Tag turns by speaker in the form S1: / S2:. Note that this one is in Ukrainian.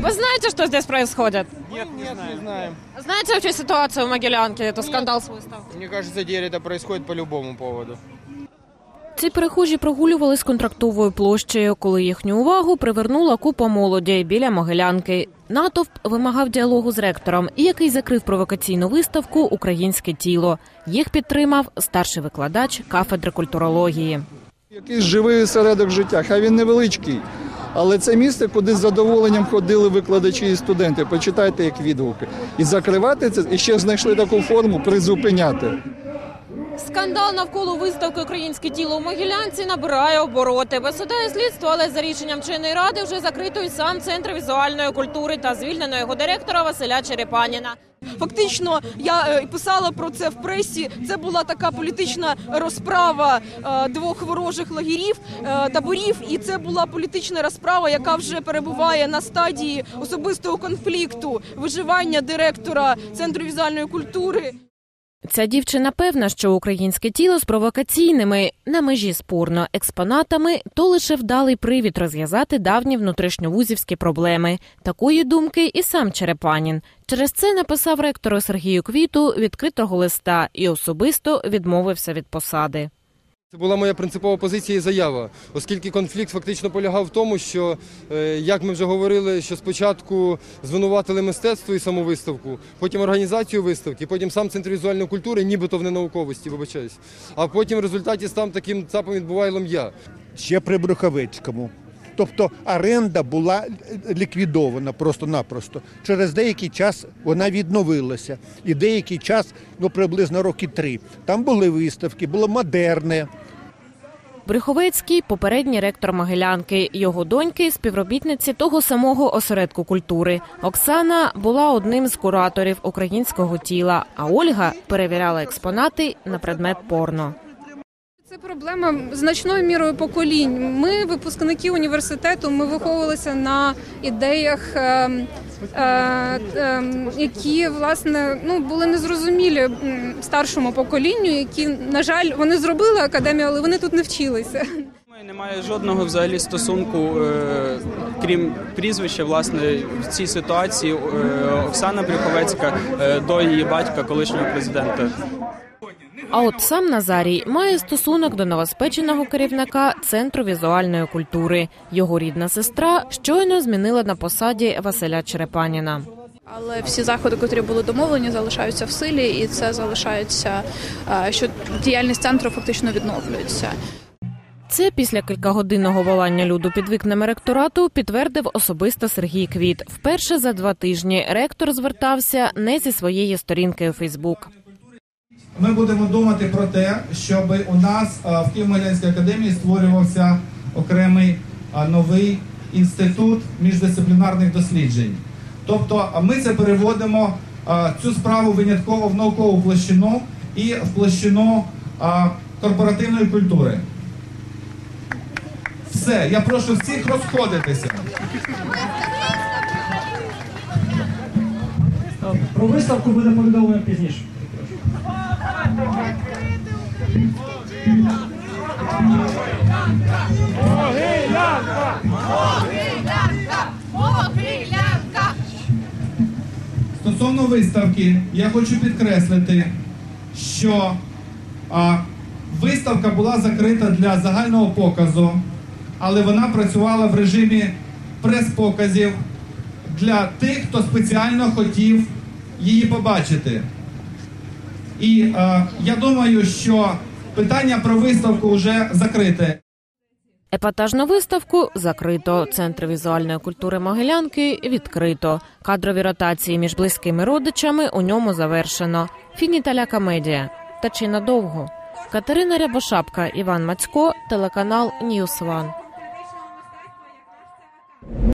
S1: Вы знаете, что здесь происходит?
S2: Нет, нет, не знаем.
S1: Знаете вообще ситуацию в Могилянке, это скандал с выставкой?
S2: Мне кажется, теперь это происходит по любому поводу.
S1: Ці перехожі прогулювались контрактовою площею, коли їхню увагу привернула купа молоді біля Могилянки. Натовп вимагав діалогу з ректором, який закрив провокаційну виставку Українське тіло. Їх підтримав старший викладач кафедри культурології.
S3: Якийсь живий осередок життя, хай він невеличкий. Але це місце, куди з задоволенням ходили викладачі і студенти. Почитайте як відгуки. І закривати це, і ще знайшли таку форму призупиняти.
S1: Скандал навколо виставки Українське тіло у Могилянці набирає обороти. Висудає слідство, але за рішенням чинної ради вже закрито і сам центр візуальної культури та звільнено його директора Василя Черепаніна.
S4: Фактично, я е, писала про це в пресі. Це була така політична розправа е, двох ворожих лагерів е, таборів, і це була політична розправа, яка вже перебуває на стадії особистого конфлікту виживання директора центру візуальної культури.
S1: Ця дівчина певна, що українське тіло з провокаційними на межі спорно експонатами то лише вдалий привід розв'язати давні внутрішньовузівські проблеми. Такої думки і сам Черепанін. Через це написав ректору Сергію Квіту відкритого листа і особисто відмовився від посади.
S5: Це була моя принципова позиція і заява, оскільки конфлікт фактично полягав в тому, що, е, як ми вже говорили, що спочатку звинуватили мистецтво і саму виставку, потім організацію виставки, потім сам центр візуальної культури, нібито в ненауковості, вибачаюсь. А потім в результаті став таким цапом відбувайлом я.
S6: ще при Брюховецькому. Тобто оренда була ліквідована просто-напросто. Через деякий час вона відновилася. І деякий час, ну приблизно роки три, там були виставки, було модерне.
S1: Брюховецький попередній ректор Могилянки. Його доньки співробітниці того самого осередку культури. Оксана була одним з кураторів українського тіла, а Ольга перевіряла експонати на предмет порно.
S7: Це проблема значною мірою поколінь. Ми, випускники університету, ми виховувалися на ідеях, е, е, е, які власне ну були незрозумілі старшому поколінню, які на жаль вони зробили академію, але вони тут не вчилися.
S8: Немає жодного взагалі стосунку, е, крім прізвища, власне, в цій ситуації е, Оксана Брюховецька е, до її батька, колишнього президента.
S1: А от сам Назарій має стосунок до новоспеченого керівника центру візуальної культури. Його рідна сестра щойно змінила на посаді Василя Черепаніна.
S9: Але всі заходи, котрі були домовлені, залишаються в силі, і це залишається, що діяльність центру фактично відновлюється.
S1: Це після кількагодинного волання люду під вікнами ректорату підтвердив особисто Сергій Квіт. Вперше за два тижні ректор звертався не зі своєї сторінки у Фейсбук.
S10: Ми будемо думати про те, щоб у нас в Києво-Могилянській академії створювався окремий новий інститут міждисциплінарних досліджень. Тобто ми це переводимо цю справу винятково в наукову площину і в площину корпоративної культури. Все, я прошу всіх розходитися.
S11: Про виставку буде повідомлено пізніше.
S10: Стосовно виставки, я хочу підкреслити, що а, виставка була закрита для загального показу, але вона працювала в режимі прес-показів для тих, хто спеціально хотів її побачити. І а, я думаю, що питання про виставку вже закрите.
S1: Епатажну виставку закрито. Центр візуальної культури Могилянки відкрито. Кадрові ротації між близькими родичами у ньому завершено. Фініталя комедія. Та чи надовго? Катерина Рябошапка, Іван Мацько, телеканал Ньюс Ван.